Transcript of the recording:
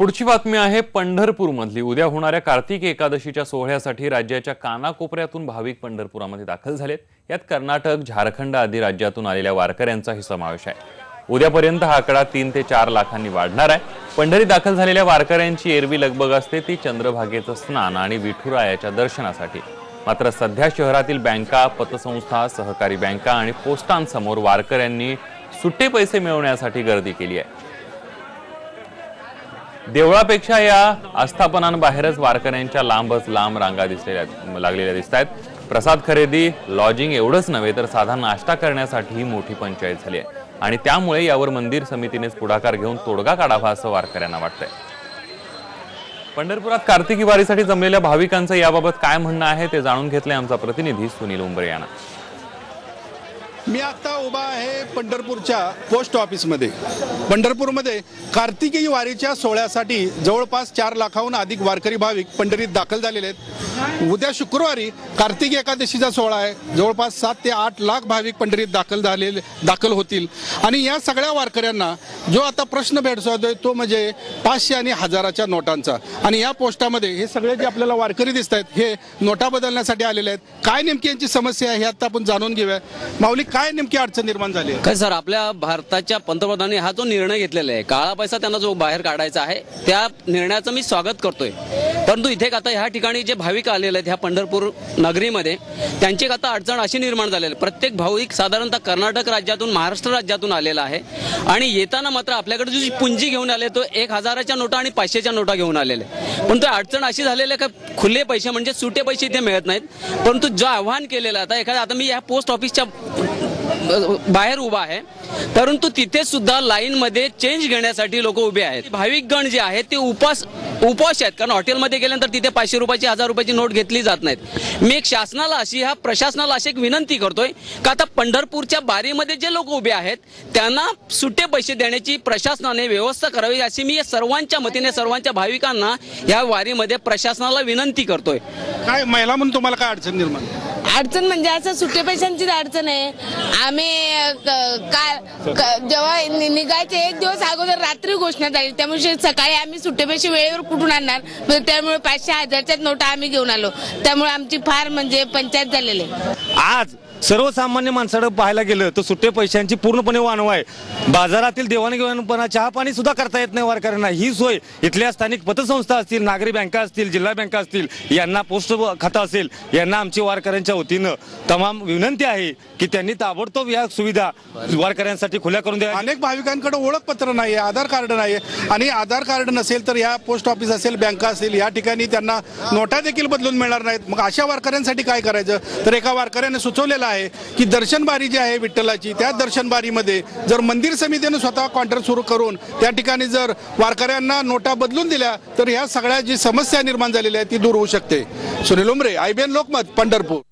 पुढची बातमी आहे पंढरपूरमधली. उद्या होणाऱ्या कार्तिक एकादशीच्या सोहळ्यासाठी राज्याच्या कानाकोपऱ्यातून भाविक पंढरपुरामध्ये दाखल झालेत. यात कर्नाटक झारखंड आदी राज्यातून आलेल्या वारकऱ्यांचाही समावेश आहे. उद्यापर्यंत हा आकडा तीन ते चार लाखांनी वाढणार आहे. पंढरी दाखल झालेल्या वारकऱ्यांची एरवी लगबग असते ती चंद्रभागेचं स्नान आणि विठुरायाच्या दर्शनासाठी. मात्र सध्या शहरातील बँका पतसंस्था सहकारी बँका आणि पोस्टांसमोर वारकऱ्यांनी सुट्टे पैसे मिळवण्यासाठी गर्दी केली आहे. देवळापेक्षा या आस्थापनांबाहेरच वारकऱ्यांच्या लांबच लांब रांगा दिसलेल्या लागलेल्या दिसत आहेत प्रसाद खरेदी लॉजिंग एवढंच नव्हे तर साधा नाश्ता करण्यासाठीही मोठी पंचायत झाली आहे. आणि त्यामुळे यावर मंदिर समितीनेच पुढाकार घेऊन तोडगा काढावा असं वारकऱ्यांना वाटतंय. पंढरपुरात कार्तिकी वारीसाठी जमलेल्या भाविकांचं याबाबत काय म्हणणं आहे ते जाणून घेतलंय आमचा प्रतिनिधी सुनील उंबरे यांना. मी आता उभा आहे पंढरपूरच्या पोस्ट ऑफिसमध्ये. पंढरपूरमध्ये कार्तिकी वारीच्या सोहळ्यासाठी जवळपास चार लाखाहून अधिक वारकरी भाविक पंढरीत दाखल झालेले आहेत. उद्या शुक्रवारी कार्तिकी एकादशीचा सोहळा आहे. जवळपास सात ते आठ लाख भाविक पंढरीत दाखल झालेले दाखल होतील. आणि या सगळ्या वारकऱ्यांना जो आता प्रश्न भेडसावतोय तो म्हणजे पाचशे आणि हजाराच्या नोटांचा. आणि या पोस्टामध्ये हे सगळे जे आपल्याला वारकरी दिसत आहेत हे नोटा बदलण्यासाठी आलेले आहेत. काय नेमकी यांची समस्या आहे हे आता आपण जाणून घेऊया. माऊली काय काय नेमकी अडचण निर्माण झाली आहे? काय सर आपल्या भारताच्या पंतप्रधानांनी हा जो निर्णय घेतलेला आहे काळा पैसा त्यांना जो बाहेर काढायचा आहे त्या निर्णयाचं मी स्वागत करतोय. परंतु इथे आता ह्या ठिकाणी जे भाविक आलेले आहेत ह्या पंढरपूर नगरीमध्ये त्यांची एक आता अडचण अशी निर्माण झालेली आहे. प्रत्येक भाविक साधारणतः कर्नाटक राज्यातून महाराष्ट्र राज्यातून आलेला आहे. आणि येताना मात्र आपल्याकडे जी पुंजी घेऊन आले तो एक हजाराच्या नोटा आणि पाचशेच्या नोटा घेऊन आलेले पण तो अडचण अशी झालेली आहे का खुले पैसे म्हणजे सुटे पैसे इथे मिळत नाहीत. परंतु जो आव्हान केलेलं आहे, आता एखादा आता मी या पोस्ट ऑफिसच्या बाहेर उभा आहे. परंतु तिथे सुद्धा लाईन मध्ये चेंज घेण्यासाठी लोक उभे आहेत. भाविक गण जे आहेत ते उपास उपवास आहेत. कारण हॉटेलमध्ये गेल्यानंतर तिथे पाचशे रुपयाची हजार रुपयाची नोट घेतली जात नाहीत. मी एक शासनाला अशी ह्या प्रशासनाला अशी एक विनंती करतोय का आता पंढरपूरच्या बारीमध्ये जे लोक उभे आहेत त्यांना सुट्टे पैसे देण्याची प्रशासनाने व्यवस्था करावी अशी मी सर्वांच्या मतीने सर्वांच्या भाविकांना या वारीमध्ये प्रशासनाला विनंती करतोय. काय महिला म्हणून तुम्हाला काय अडचण निर्माण? अडचण म्हणजे असं सुट्टे पैशांचीच अडचण आहे. आम्ही काल जेव्हा निघायचे एक दिवस अगोदर रात्री घोषणा झाली. त्यामुळे सकाळी आम्ही सुट्टे पैसे वेळेवर कुठून आणणार? त्यामुळे पाचशे हजारच्याच नोटा आम्ही घेऊन आलो. त्यामुळे आमची फार म्हणजे पंचायत झालेली आज सर्वसामान्य माणसाकडे पाहायला गेलं तर सुट्टे पैशांची पूर्णपणे वानव आहे. बाजारातील देवाणघेवाणपणा चहा पाणी सुद्धा करता येत नाही वारकऱ्यांना. ही सोय इथल्या स्थानिक पतसंस्था असतील नागरी बँका असतील जिल्हा बँका असतील यांना पोस्ट खातं असेल यांना आमची वारकऱ्यांच्या वतीनं तमाम विनंती आहे की त्यांनी ताबडतोब या सुविधा वारकऱ्यांसाठी खुल्या करून द्या अनेक भाविकांकडे ओळखपत्र नाही आहे आधार कार्ड नाही आहे आणि आधार कार्ड नसेल तर या पोस्ट ऑफिस असेल बँका असेल या ठिकाणी त्यांना नोटा देखील बदलून मिळणार नाहीत. मग अशा वारकऱ्यांसाठी काय करायचं? तर एका वारकऱ्याने सुचवलेलं आहे की दर्शनबारी जी आहे विठ्ठलाची त्या दर्शनबारीमध्ये जर मंदिर समितीने स्वतः कॉन्ट्रॅक्ट सुरू करून त्या ठिकाणी जर वारकऱ्यांना नोटा बदलून दिल्या तर ह्या सगळ्या जी समस्या निर्माण झालेली आहे ती दूर होऊ शकते. सुनील उमरे आयबीएन लोकमत पंढरपूर.